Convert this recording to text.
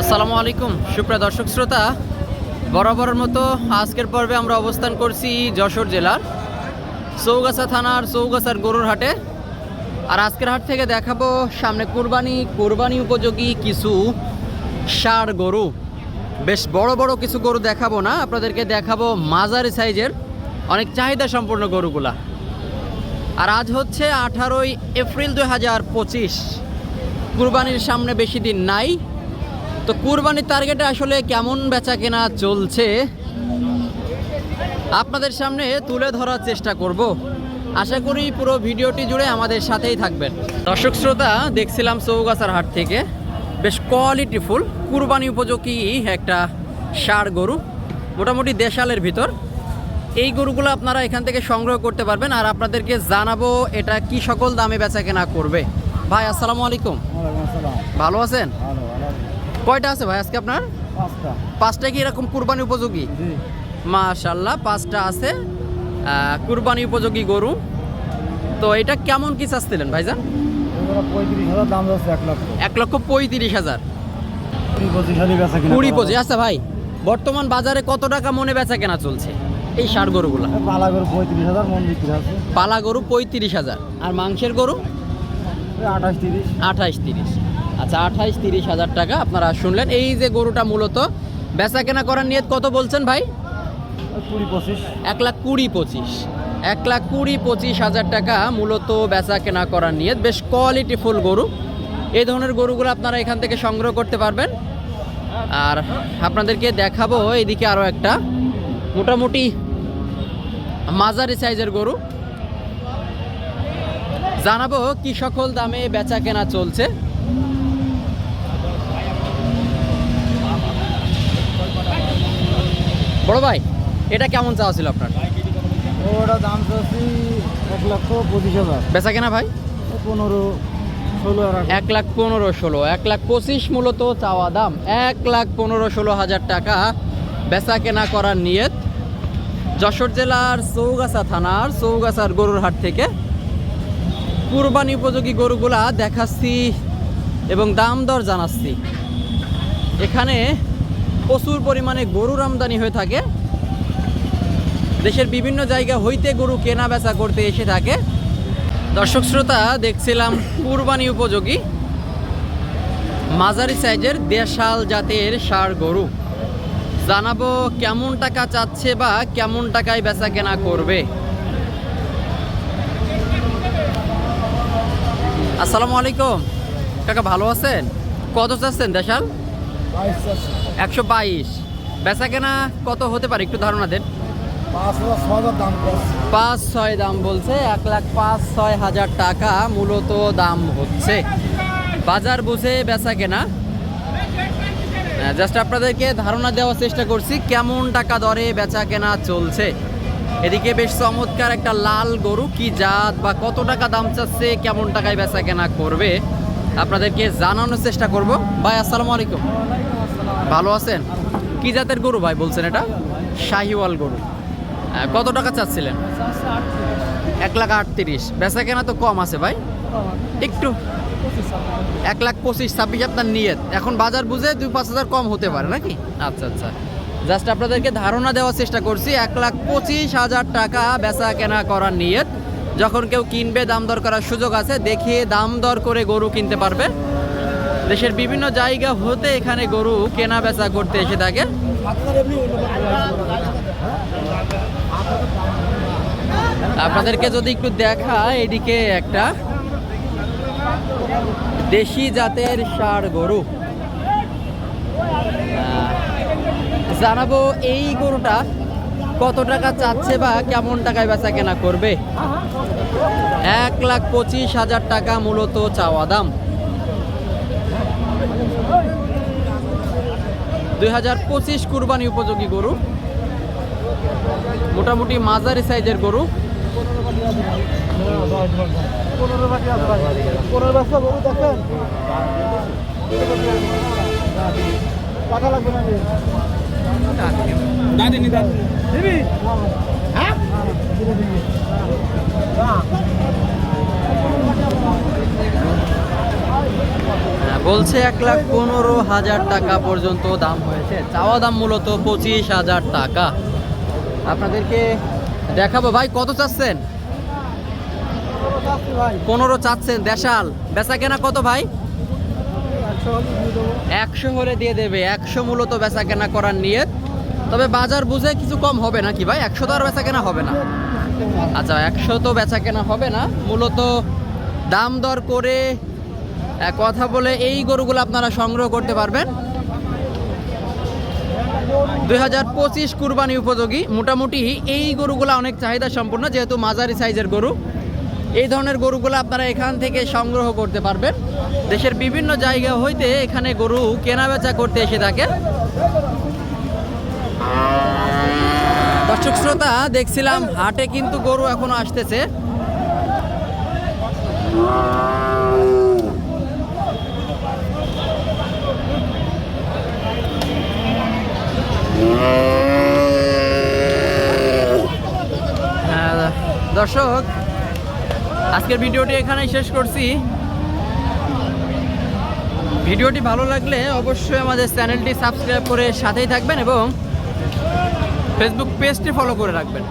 আসসালামু আলাইকুম। সুপ্রিয় দর্শক শ্রোতা, বরাবরের মতো আজকের পর্বে আমরা অবস্থান করছি যশোর জেলার চৌগাছা থানার চৌগাছার গরুর হাটে। আর আজকের হাট থেকে দেখাবো সামনে কুরবানি কুরবানি উপযোগী কিছু ষাড় গরু। বেশ বড় বড় কিছু গরু দেখাবো না, আপনাদেরকে দেখাবো মাঝারি সাইজের অনেক চাহিদা সম্পন্ন গরুগুলা। আর আজ হচ্ছে আঠারোই এপ্রিল দু হাজার পঁচিশ। কুরবানির সামনে বেশি দিন নাই তো কুরবানির টার্গেটে আসলে কেমন বেচা কেনা চলছে? আপনাদের সামনে তুলে ধরার চেষ্টা করব। আশা করি পুরো ভিডিওটি জুড়ে আমাদের সাথেই থাকবেন। দর্শক শ্রোতা দেখছিলাম চৌগাছার হাট থেকে। বেশ কোয়ালিটিফুল কুরবানি উপযোগী একটা ষাড় গরু মোটামুটি দেশালের ভিতর। এই গরুগুলো আপনারা এখান থেকে সংগ্রহ করতে পারবেন আর আপনাদেরকে জানাব এটা কি সকল দামে বেচা কেনা করবে। ভাই আসসালামু আলাইকুম। ভালো আছেন? কয়টা আছে ভাই আজকে আপনার? পাঁচটা। পাঁচটা কি এরকম কুরবানি উপযোগী? জি। মাশাল্লাহ পাঁচটা আছে। কুরবানি উপযোগী গরু। তো এটা কেমন কি চাচ্ছিলেন ভাইজান? এক লক্ষ। পঁয়ত্রিশ হাজার। কুড়ি পঁচিশ আচ্ছা ভাই বর্তমান বাজারে কত টাকা মনে বেচা কেনা চলছে? এই ষাট গরুগুলা। পালা করে পঁয়ত্রিশ হাজার মন বিক্রি আছে। পালা গরু পঁয়ত্রিশ হাজার। আর মাংসের গরু? আঠাশ তিরিশ। আঠাইশ তিরিশ। আচ্ছা আঠাইশ তিরিশ হাজার টাকা আপনারা শুনলেন। এই যে গরুটা মূলত বেচা কেনা করার নিয়ত কত বলছেন ভাই? কুড়ি পঁচিশ। এক লাখ কুড়ি পঁচিশ। এক লাখ কুড়ি পঁচিশ হাজার টাকা মূলত বেচা কেনা করার নিয়ে বেশ কোয়ালিটি ফুল গরু। এই ধরনের গরুগুলো আপনারা এখান থেকে সংগ্রহ করতে পারবেন। আর আপনাদেরকে দেখাবো এইদিকে আরও একটা। মোটামুটি মাঝারি সাইজের গরু। জানাব কি সকল দামে বেচা কেনা চলছে। বড় ভাই এটা কেমন চাওয়া ছিল আপনার? ওটা দাম চাচ্ছি এক লক্ষ পঁচিশ হাজার। বেচা কেনা ভাই? পনেরো এক লাখ পনেরো ষোলো। এক লাখ পঁচিশ মূলত চাওয়া দাম। এক লাখ পনেরো ষোলো হাজার টাকা বেচা কেনা করার নিয়ত। যশোর জেলার চৌগাছা থানার চৌগাছার গরুর হাট থেকে কুরবানি উপযোগী গরুগুলা দেখাচ্ছি এবং দাম দর জানাচ্ছি। এখানে প্রচুর পরিমাণে গরুর আমদানি হয়ে থাকে। দেশের বিভিন্ন জায়গা হইতে গরু কেনা বেচা করতে এসে থাকে। দর্শক শ্রোতা, দেখছিলাম কুরবানি উপযোগী, মাঝারি সাইজের দেশাল জাতের ষাড় গরু। জানাব কেমন টাকা চাচ্ছে বা কেমন টাকায় বেচা কেনা করবে। আসসালামু আলাইকুম। কাকা, ভালো আছেন? কত চাচ্ছেন দেশাল? একশো বাইশ। বেচা কেনা কত হতে পারে? একটু ধারণা দেন। পাঁচ ছয় দাম বলছে। এক লাখ পাঁচ ছয় হাজার টাকা মূলত দাম হচ্ছে। বাজার বুঝে বেচা কেনা। জাস্ট আপনাদেরকে ধারণা দেওয়ার চেষ্টা করছি, কেমন টাকা দরে বেচা কেনা চলছে। এদিকে বেশ চমৎকার একটা লাল গরু, কি জাত বা কত টাকা দাম চাচ্ছে, কেমন টাকায় বেচা কেনা করবে? আপনাদেরকে জানানোর চেষ্টা করব। ভাই, আসসালামু আলাইকুম। ভালো আছেন? কি জাতের গরু ভাই বলছেন এটা? শাহিওয়াল গরু। কত টাকা চাচ্ছিলেন? এক লাখ আটত্রিশ। বেচা কেনা তো কম আছে ভাই। একটু। এক লাখ পঁচিশ, ছাব্বিশ আপনার নিয়ত। এখন বাজার বুঝে দুই পাঁচ হাজার কম হতে পারে, নাকি? আচ্ছা আচ্ছা। জাস্ট আপনাদেরকে ধারণা দেওয়ার চেষ্টা করছি, এক লাখ পঁচিশ হাজার টাকা বেচা কেনা করার নিয়ত। যখন কেউ কিনবে, দাম দর করার সুযোগ আছে, দেখিয়ে দাম দর করে গরু কিনতে পারবে। দেশের বিভিন্ন জায়গা হতে এখানে গরু কেনা বেচা করতে এসে থাকে। আপনাদেরকে যদি একটু দেখা এদিকে একটা দেশি জাতের ষাড় গরু। জানাব এই গরুটা কত টাকা চাচ্ছে বা কেমন টাকায় বেচা কেনা করবে? এক লাখ পঁচিশ হাজার টাকা মূলত চাওয়া দাম। দুই হাজার পঁচিশ কুরবানি উপযোগী গরু। মোটামুটি মাঝারি সাইজের গরু। লাগবে না হ্যাঁ বলছে এক লাখ পনেরো হাজার টাকা পর্যন্ত দাম হয়েছে। চাওয়া দাম মূলত পঁচিশ হাজার টাকা। আপনাদেরকে দেখাবো, ভাই, কত চাচ্ছেন? পনেরো চাচ্ছেন, দেশাল। বেচা কেনা কত, ভাই? একশো হলে দিয়ে দেবে। একশো মূলত বেচা কেনা করার নিয়ে তবে বাজার বুঝে কিছু কম হবে না কি ভাই? একশো তো আর বেচা কেনা হবে না। আচ্ছা একশো তো বেচা কেনা হবে না। মূলত দাম দর করে কথা বলে এই গরুগুলো আপনারা সংগ্রহ করতে পারবেন। দুই হাজার পঁচিশ কুরবানি উপযোগী। মোটামুটি এই গরুগুলো অনেক চাহিদা সম্পূর্ণ যেহেতু মাঝারি সাইজের গরু। এই ধরনের গরুগুলো আপনারা এখান থেকে সংগ্রহ করতে পারবেন। দেশের বিভিন্ন জায়গা হইতে এখানে গরু কেনা বেচা করতে এসে থাকে। দর্শক শ্রোতা দেখছিলাম হাটে কিন্তু গরু এখনও আসতেছে। হ্যাঁ, দর্শক আজকের ভিডিওটি এখানেই শেষ করছি। ভিডিওটি ভালো লাগলে অবশ্যই আমাদের চ্যানেলটি সাবস্ক্রাইব করে সাথেই থাকবেন এবং ফেসবুক পেজটি ফলো করে রাখবেন।